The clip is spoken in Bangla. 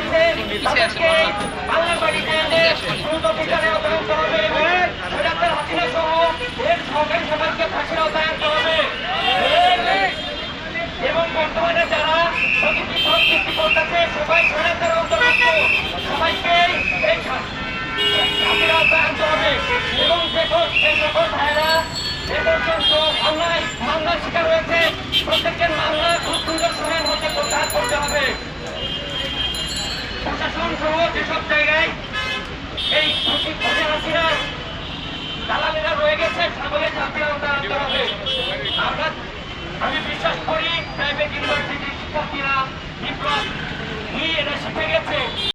রয়েছে তাদেরকে বাংলার বাড়িতে এনে দ্রুত বিচারে আদান হবে সহ এর সরকারি সমাজকে ফাঁসির আদায় করা হবে এবং বর্তমানে যারা সবাই সহায়তা সব যেসব জায়গায়।